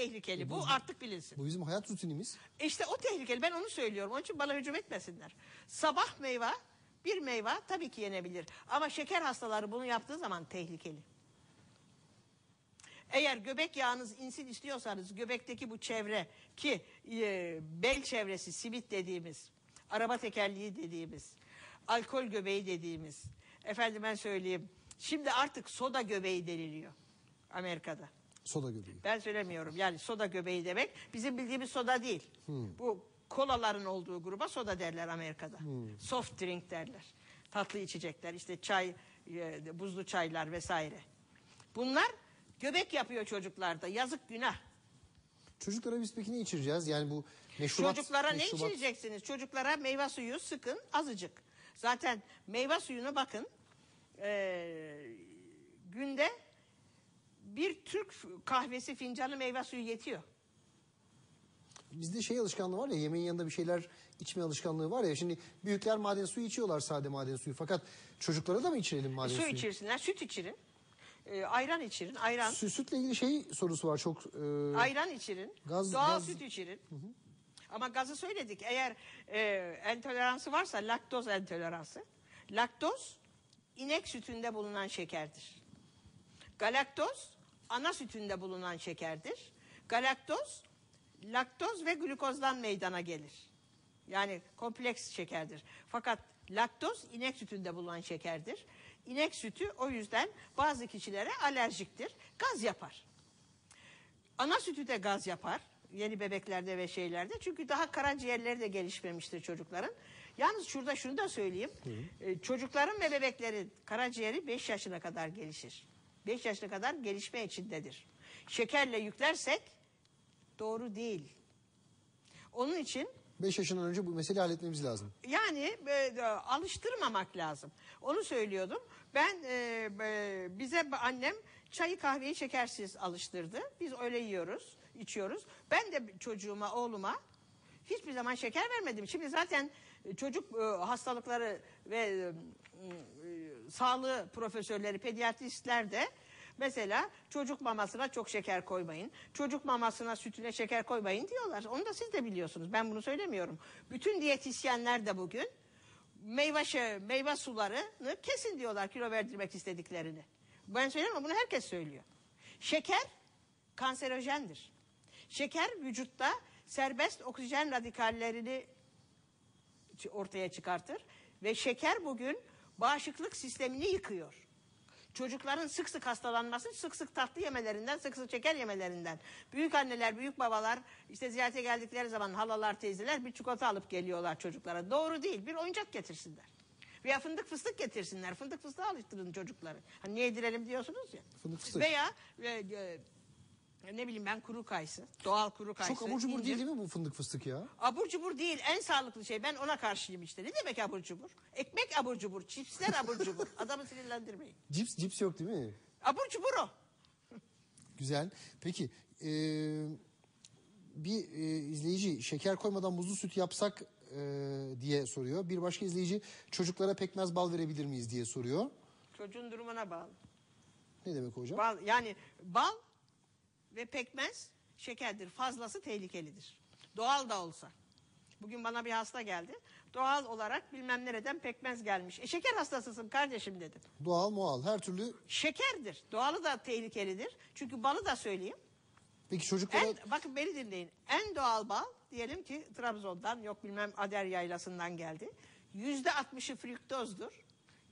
tehlikeli. Bu artık bilinsin. Bu bizim hayat rutinimiz. İşte o tehlikeli. Ben onu söylüyorum. Onun için bana hücum etmesinler. Sabah meyve, bir meyve tabii ki yenebilir. Ama şeker hastaları bunu yaptığı zaman tehlikeli. Eğer göbek yağınız insin istiyorsanız göbekteki bu çevre ki e, bel çevresi simit dediğimiz, araba tekerleği dediğimiz, alkol göbeği dediğimiz, efendim ben söyleyeyim. Şimdi artık soda göbeği deniliyor Amerika'da. Soda göbeği. Ben söylemiyorum. Yani soda göbeği demek bizim bildiğimiz soda değil. Bu kolaların olduğu gruba soda derler Amerika'da. Soft drink derler. Tatlı içecekler işte çay, e, buzlu çaylar vesaire. Bunlar göbek yapıyor çocuklarda. Yazık günah. Çocuklara biz peki ne içireceğiz? Yani bu meşrubat... Çocuklara ne meşrubat- içireceksiniz? Çocuklara meyve suyu sıkın azıcık. Zaten meyve suyunu bakın eee, günde bir Türk kahvesi fincanı meyve suyu yetiyor. Bizde şey alışkanlığı var ya yemeğin yanında bir şeyler içme alışkanlığı var ya. Şimdi büyükler maden suyu içiyorlar sade maden suyu. Fakat çocuklara da mı içirelim maden su suyu? içirsinler, süt içirin. Eee, ayran içirin, ayran. Sü- Sütle ilgili şey sorusu var çok. e, Ayran içirin, Gaz- doğal gaz- süt içirin. Ama gazı söyledik. Eğer e, entoleransı varsa laktoz entoleransı. Laktoz inek sütünde bulunan şekerdir. Galaktoz ana sütünde bulunan şekerdir. Galaktoz laktoz ve glukozdan meydana gelir. Yani kompleks şekerdir. Fakat laktoz inek sütünde bulunan şekerdir. İnek sütü o yüzden bazı kişilere alerjiktir. Gaz yapar. Ana sütü de gaz yapar. Yeni bebeklerde ve şeylerde. Çünkü daha karaciğerleri de gelişmemiştir çocukların. Yalnız şurada şunu da söyleyeyim. Ee, çocukların ve bebeklerin karaciğeri 5 yaşına kadar gelişir. 5 yaşına kadar gelişme içindedir. Şekerle yüklersek doğru değil. Onun için 5 yaşından önce bu meseleyi halletmemiz lazım. yani e, e, alıştırmamak lazım. Onu söylüyordum. Ben e, e, bize annem çayı kahveyi şekersiz alıştırdı. Biz öyle yiyoruz, içiyoruz. Ben de çocuğuma, oğluma hiçbir zaman şeker vermedim. Şimdi zaten çocuk e, hastalıkları ve e, e, sağlığı profesörleri, pediatristler de Mesela çocuk mamasına çok şeker koymayın. Çocuk mamasına sütüne şeker koymayın diyorlar. Onu da siz de biliyorsunuz. Ben bunu söylemiyorum. Bütün diyetisyenler de bugün meyve, şey- meyve sularını kesin diyorlar kilo verdirmek istediklerini. Ben söylemiyorum bunu herkes söylüyor. Şeker kanserojendir. Şeker vücutta serbest oksijen radikallerini ortaya çıkartır ve şeker bugün bağışıklık sistemini yıkıyor. Çocukların sık sık hastalanması sık sık tatlı yemelerinden, sık sık şeker yemelerinden. Büyük anneler, büyük babalar işte ziyarete geldikleri zaman halalar, teyzeler bir çikolata alıp geliyorlar çocuklara. Doğru değil. Bir oyuncak getirsinler. Veya fındık fıstık getirsinler. Fındık fıstığı alıştırın çocukları. Hani ne yedirelim diyorsunuz ya. Fındık fıstık. Veya e, e, ne bileyim ben kuru kayısı, doğal kuru kayısı. Çok abur cubur incir. değil değil mi bu fındık fıstık ya? Abur cubur değil en sağlıklı şey. Ben ona karşıyım işte. Ne demek abur cubur? Ekmek abur cubur, çipsler abur cubur. Adamı sinirlendirmeyin. Cips cips yok değil mi? Abur cubur o. Güzel. Peki e, bir e, izleyici şeker koymadan muzlu süt yapsak e, diye soruyor. Bir başka izleyici çocuklara pekmez bal verebilir miyiz diye soruyor. Çocuğun durumuna bağlı. Ne demek hocam? Bal, yani bal ve pekmez şekerdir. Fazlası tehlikelidir. Doğal da olsa. Bugün bana bir hasta geldi. Doğal olarak bilmem nereden pekmez gelmiş. E şeker hastasısın kardeşim dedim. Doğal mual her türlü. Şekerdir. Doğalı da tehlikelidir. Çünkü balı da söyleyeyim. Peki çocuklara En, bakın beni dinleyin. En doğal bal diyelim ki Trabzon'dan yok bilmem Ader yaylasından geldi. Yüzde altmışı fruktozdur.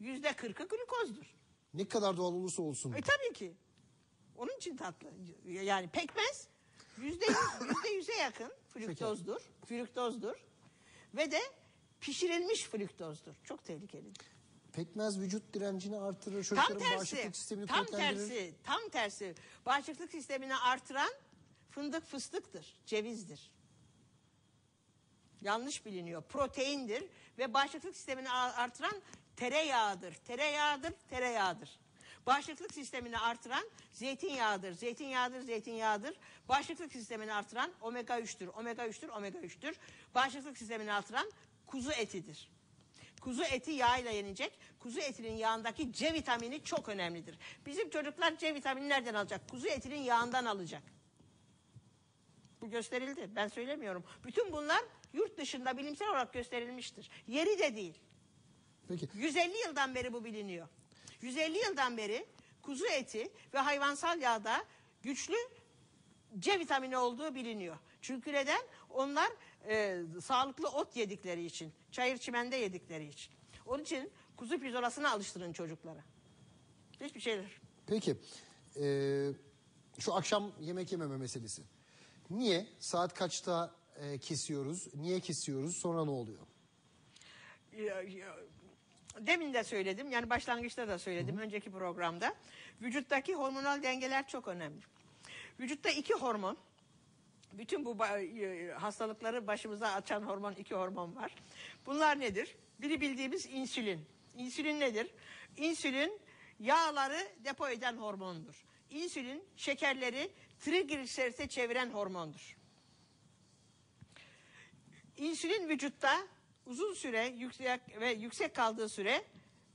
Yüzde kırkı glukozdur. ne kadar doğal olursa olsun. E tabii ki. Onun için tatlı. Yani pekmez yüzde yüz- yüzde yüze yakın fruktozdur. Fruktozdur. Ve de pişirilmiş fruktozdur. Çok tehlikelidir. Pekmez vücut direncini artırır. Tam Çocukların tersi. bağışıklık sistemini Tam tersi. Tam tersi. Bağışıklık sistemini artıran fındık fıstıktır. Cevizdir. Yanlış biliniyor. Proteindir ve bağışıklık sistemini artıran tereyağıdır. Tereyağıdır, tereyağıdır. Bağışıklık sistemini artıran zeytinyağıdır. Zeytinyağıdır, zeytinyağıdır. Bağışıklık sistemini artıran omega 3'tür. Omega 3'tür, omega 3'tür. Bağışıklık sistemini artıran kuzu etidir. Kuzu eti yağıyla yenecek. Kuzu etinin yağındaki C vitamini çok önemlidir. Bizim çocuklar C vitamini nereden alacak? Kuzu etinin yağından alacak. Bu gösterildi. Ben söylemiyorum. Bütün bunlar yurt dışında bilimsel olarak gösterilmiştir. Yeri de değil. Peki 150 yıldan beri bu biliniyor. 150 yıldan beri kuzu eti ve hayvansal yağda güçlü C vitamini olduğu biliniyor. Çünkü neden? Onlar e, sağlıklı ot yedikleri için, çayır çimende yedikleri için. Onun için kuzu pirzolasına alıştırın çocuklara. Hiçbir şeyler. Peki e, şu akşam yemek yememe meselesi. Niye? Saat kaçta e, kesiyoruz? Niye kesiyoruz? Sonra ne oluyor? Ya- ya- Demin de söyledim yani başlangıçta da söyledim önceki programda. Vücuttaki hormonal dengeler çok önemli. Vücutta iki hormon, bütün bu e, hastalıkları başımıza açan hormon iki hormon var. Bunlar nedir? Biri bildiğimiz insülin. İnsülin nedir? İnsülin yağları depo eden hormondur. İnsülin şekerleri trigliserite çeviren hormondur. İnsülin vücutta uzun süre yüksek ve yüksek kaldığı süre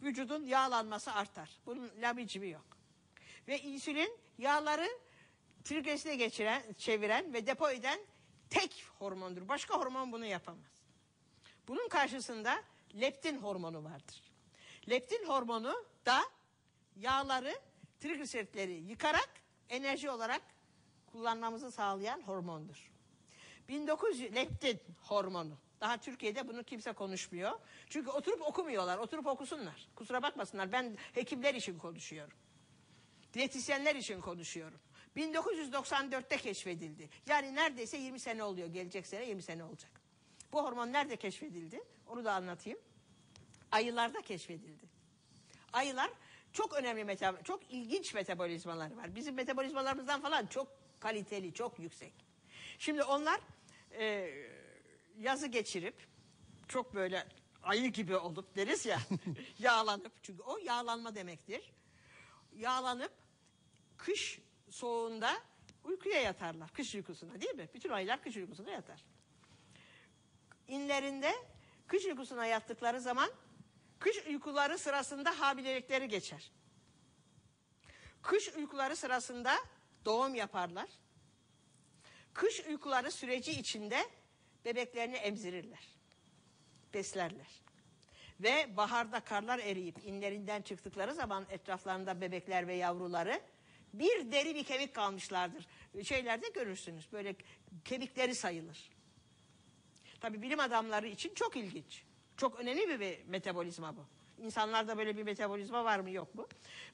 vücudun yağlanması artar. Bunun labicimi yok. Ve insülin yağları trigliserite geçiren, çeviren ve depo eden tek hormondur. Başka hormon bunu yapamaz. Bunun karşısında leptin hormonu vardır. Leptin hormonu da yağları, trigliseritleri yıkarak enerji olarak kullanmamızı sağlayan hormondur. 1900 leptin hormonu. Daha Türkiye'de bunu kimse konuşmuyor. Çünkü oturup okumuyorlar. Oturup okusunlar. Kusura bakmasınlar. Ben hekimler için konuşuyorum. Diyetisyenler için konuşuyorum. 1994'te keşfedildi. Yani neredeyse 20 sene oluyor. Gelecek sene 20 sene olacak. Bu hormon nerede keşfedildi? Onu da anlatayım. Ayılarda keşfedildi. Ayılar çok önemli meta çok ilginç metabolizmaları var. Bizim metabolizmalarımızdan falan çok kaliteli, çok yüksek. Şimdi onlar e, yazı geçirip çok böyle ayı gibi olup deriz ya yağlanıp çünkü o yağlanma demektir. Yağlanıp kış soğuğunda uykuya yatarlar. Kış uykusuna değil mi? Bütün ayılar kış uykusuna yatar. İnlerinde kış uykusuna yattıkları zaman kış uykuları sırasında hamilelikleri geçer. Kış uykuları sırasında doğum yaparlar. Kış uykuları süreci içinde bebeklerini emzirirler. Beslerler. Ve baharda karlar eriyip inlerinden çıktıkları zaman etraflarında bebekler ve yavruları bir deri bir kemik kalmışlardır. Şeylerde görürsünüz böyle kemikleri sayılır. Tabii bilim adamları için çok ilginç. Çok önemli bir metabolizma bu. İnsanlarda böyle bir metabolizma var mı yok mu?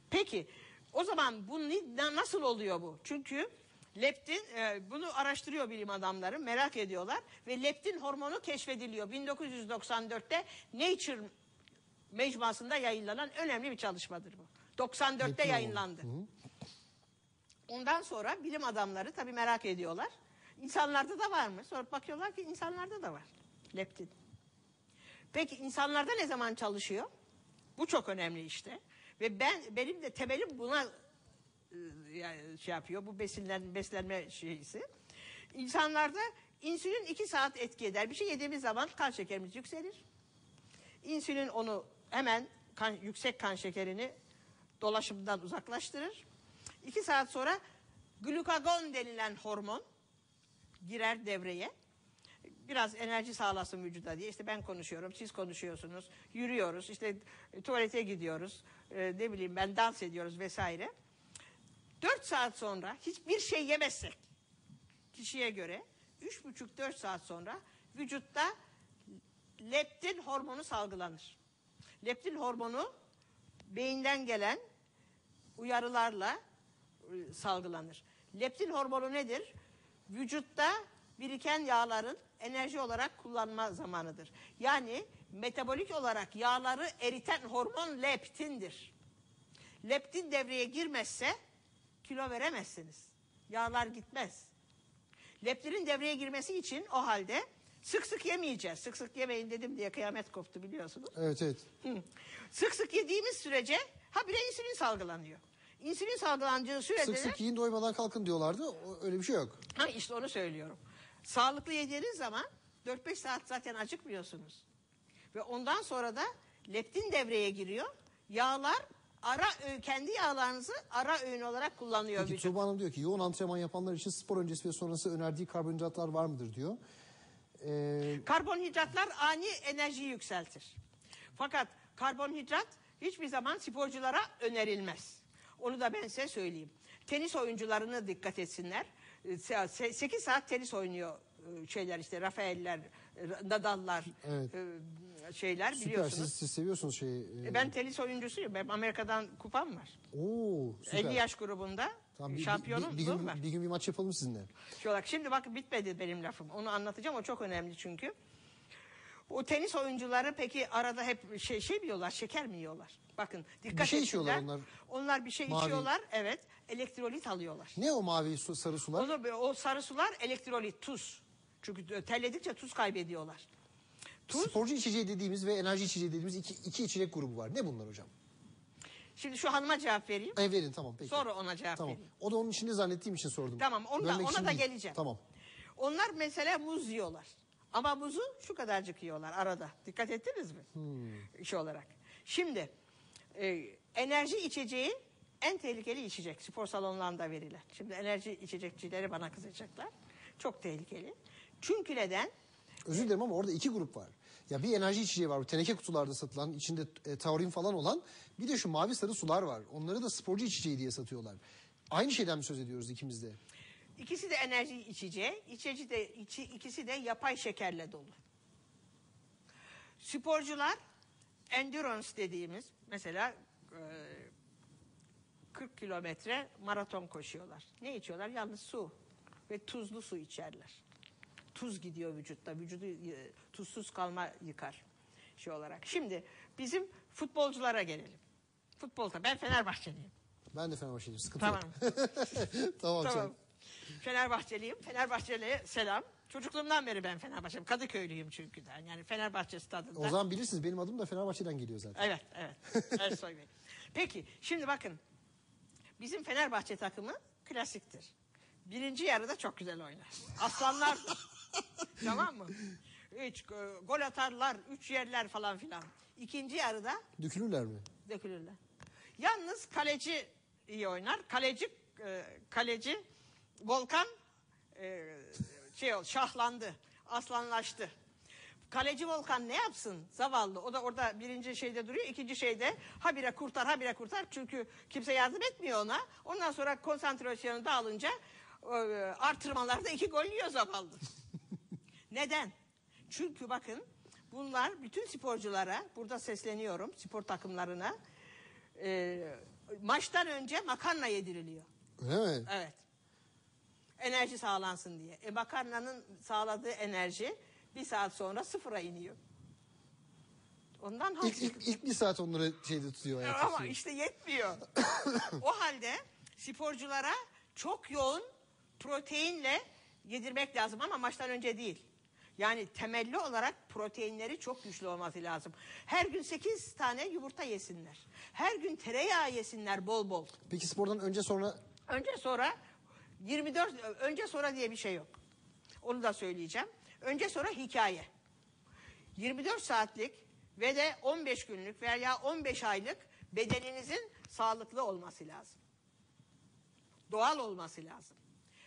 Peki o zaman bu nasıl oluyor bu? Çünkü leptin e, bunu araştırıyor bilim adamları merak ediyorlar ve leptin hormonu keşfediliyor. 1994'te Nature mecmuasında yayınlanan önemli bir çalışmadır bu. 94'te Leptin yayınlandı. Ondan sonra bilim adamları tabii merak ediyorlar. İnsanlarda da var mı? Sonra bakıyorlar ki insanlarda da var leptin. Peki insanlarda ne zaman çalışıyor? Bu çok önemli işte. Ve ben benim de temelim buna yani şey yapıyor. Bu besinlen beslenme şeysi. İnsanlarda insülin iki saat etki eder. Bir şey yediğimiz zaman kan şekerimiz yükselir. İnsülin onu hemen kan, yüksek kan şekerini dolaşımdan uzaklaştırır. İki saat sonra glukagon denilen hormon girer devreye. Biraz enerji sağlasın vücuda diye. İşte ben konuşuyorum, siz konuşuyorsunuz, yürüyoruz, işte e, tuvalete gidiyoruz, e, ne bileyim ben dans ediyoruz vesaire. Dört saat sonra hiçbir şey yemezsek kişiye göre üç buçuk dört saat sonra vücutta leptin hormonu salgılanır. Leptin hormonu beyinden gelen uyarılarla e, salgılanır. Leptin hormonu nedir? Vücutta biriken yağların enerji olarak kullanma zamanıdır. Yani metabolik olarak yağları eriten hormon leptindir. Leptin devreye girmezse kilo veremezsiniz. Yağlar gitmez. Leptinin devreye girmesi için o halde sık sık yemeyeceğiz. Sık sık yemeyin dedim diye kıyamet koptu biliyorsunuz. Evet evet. Hı. Sık sık yediğimiz sürece habire insülin salgılanıyor. İnsülin salgılanacağı sürede Sık sık yiyin doymadan kalkın diyorlardı. Öyle bir şey yok. Ha işte onu söylüyorum. Sağlıklı yediğiniz zaman 4-5 saat zaten acıkmıyorsunuz. Ve ondan sonra da leptin devreye giriyor. Yağlar ara kendi yağlarınızı ara öğün olarak kullanıyor Peki vücut. Tuğba Hanım diyor ki yoğun antrenman yapanlar için spor öncesi ve sonrası önerdiği karbonhidratlar var mıdır diyor. Ee, Karbonhidratlar ani enerjiyi yükseltir. Fakat karbonhidrat hiçbir zaman sporculara önerilmez. Onu da ben size söyleyeyim. Tenis oyuncularına dikkat etsinler. 8 saat tenis oynuyor şeyler işte Rafael'ler, e, Nadal'lar, Evet. e, şeyler süper biliyorsunuz. siz, siz seviyorsunuz şeyi. e, E, Ben tenis oyuncusuyum. Ben Amerika'dan kupam var. Oo süper. 50 yaş grubunda Tamam, bir, şampiyonum bir, bir, gün, var. bir gün bir maç yapalım sizinle. Olarak şimdi bakın bitmedi benim lafım. Onu anlatacağım. O çok önemli çünkü. O tenis oyuncuları peki arada hep şey şey mi yiyorlar? Şeker mi yiyorlar? Bakın dikkat Bir şey etsinler. içiyorlar onlar. Onlar bir şey Mavi. içiyorlar. Evet. Elektrolit alıyorlar. Ne o mavi su, sarı sular? Onu, o sarı sular elektrolit, tuz. Çünkü terledikçe tuz kaybediyorlar. Tuz. Sporcu içeceği dediğimiz ve enerji içeceği dediğimiz iki, iki içecek grubu var. Ne bunlar hocam? Şimdi şu hanıma cevap vereyim. Ay verin tamam peki. Sonra ona cevap Tamam. vereyim. O da onun içinde zannettiğim için sordum. Tamam onu da, ona da değil. geleceğim. Tamam. Onlar mesela muz yiyorlar. Ama muzu şu kadarcık yiyorlar arada. Dikkat ettiniz mi? Hmm. İş olarak. Şimdi e, enerji içeceği en tehlikeli içecek. Spor salonlarında verilen. Şimdi enerji içecekçileri bana kızacaklar. Çok tehlikeli. Çünkü neden? Özür dilerim ama orada iki grup var. Ya bir enerji içeceği var. Bu teneke kutularda satılan, içinde e, taurin falan olan. Bir de şu mavi sarı sular var. Onları da sporcu içeceği diye satıyorlar. Aynı şeyden mi söz ediyoruz ikimiz de? İkisi de enerji içeceği. İçeci de, içi, ikisi de yapay şekerle dolu. Sporcular endurance dediğimiz mesela e, 40 kilometre maraton koşuyorlar. Ne içiyorlar? Yalnız su ve tuzlu su içerler. Tuz gidiyor vücutta. Vücudu e, tuzsuz kalma yıkar şey olarak. Şimdi bizim futbolculara gelelim. Futbolda ben Fenerbahçeliyim. Ben de Fenerbahçeliyim. Sıkıntı Tamam. yok. tamam. Tamam. Fenerbahçeliyim. Fenerbahçeli'ye selam. Çocukluğumdan beri ben Fenerbahçeliyim. Kadıköylüyüm çünkü de. Yani Fenerbahçe stadında. O zaman bilirsiniz benim adım da Fenerbahçe'den geliyor zaten. Evet, evet. Ersoy Bey. Peki, şimdi bakın. Bizim Fenerbahçe takımı klasiktir. Birinci yarıda çok güzel oynar. Aslanlardır. tamam mı? Üç, e, gol atarlar, üç yerler falan filan. İkinci yarıda Dökülürler mi? dökülürler. Yalnız kaleci iyi oynar. Kaleci e, kaleci Volkan e, şey ol, şahlandı, aslanlaştı. Kaleci Volkan ne yapsın? Zavallı. O da orada birinci şeyde duruyor. ikinci şeyde habire kurtar, habire kurtar. Çünkü kimse yardım etmiyor ona. Ondan sonra konsantrasyonu dağılınca e, artırmalarda iki gol yiyor zavallı. Neden? Çünkü bakın bunlar bütün sporculara, burada sesleniyorum spor takımlarına, e, maçtan önce makarna yediriliyor. Öyle mi? Evet. Enerji sağlansın diye. E makarnanın sağladığı enerji bir saat sonra sıfıra iniyor. Ondan İlk, ilk, ilk bir saat onları şeyde tutuyor. Ama tutuyor. işte yetmiyor. o halde sporculara çok yoğun proteinle yedirmek lazım ama maçtan önce değil. Yani temelli olarak proteinleri çok güçlü olması lazım. Her gün 8 tane yumurta yesinler. Her gün tereyağı yesinler bol bol. Peki spordan önce sonra Önce sonra 24 önce sonra diye bir şey yok. Onu da söyleyeceğim. Önce sonra hikaye. 24 saatlik ve de 15 günlük veya 15 aylık bedeninizin sağlıklı olması lazım. Doğal olması lazım.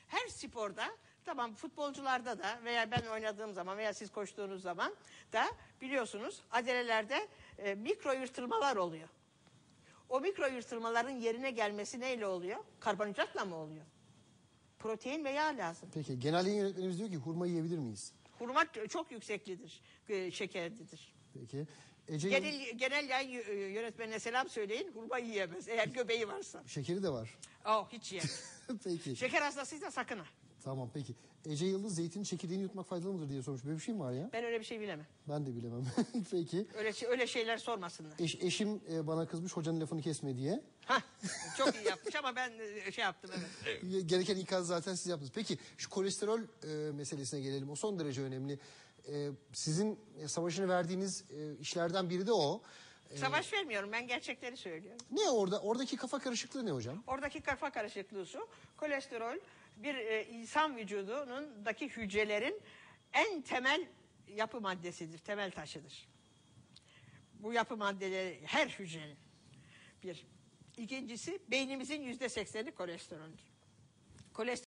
Her sporda tamam futbolcularda da veya ben oynadığım zaman veya siz koştuğunuz zaman da biliyorsunuz acelelerde e, mikro yırtılmalar oluyor. O mikro yırtılmaların yerine gelmesi neyle oluyor? Karbonhidratla mı oluyor? Protein ve yağ lazım. peki genel yayın yönetmenimiz diyor ki hurma yiyebilir miyiz? Hurma çok yükseklidir, e, şekerlidir. Peki. Ece Genel, genel yay y- yönetmenine selam söyleyin, hurma yiyemez eğer göbeği varsa. şekeri de var. Oh hiç yiyemez. peki. Şeker hastasıysa sakın ha. Tamam peki. Ece Yıldız zeytinin çekirdeğini yutmak faydalı mıdır diye sormuş. Böyle bir şey mi var ya? Ben öyle bir şey bilemem. Ben de bilemem. peki. Öyle şey- öyle şeyler sormasınlar. Eş, eşim e, bana kızmış hocanın lafını kesme diye. Hah, çok iyi yapmış ama ben e, şey yaptım evet. Gereken ikaz zaten siz yaptınız. Peki şu kolesterol e, meselesine gelelim. O son derece önemli. E, sizin e, savaşını verdiğiniz e, işlerden biri de o. Savaş vermiyorum ben gerçekleri söylüyorum. Ne orada? Oradaki kafa karışıklığı ne hocam? Oradaki kafa karışıklığı şu. Kolesterol bir e, insan vücudundaki hücrelerin en temel yapı maddesidir, temel taşıdır. Bu yapı maddeleri her hücrenin bir İkincisi beynimizin yüzde sekseni kolesteroldür. Kolesterol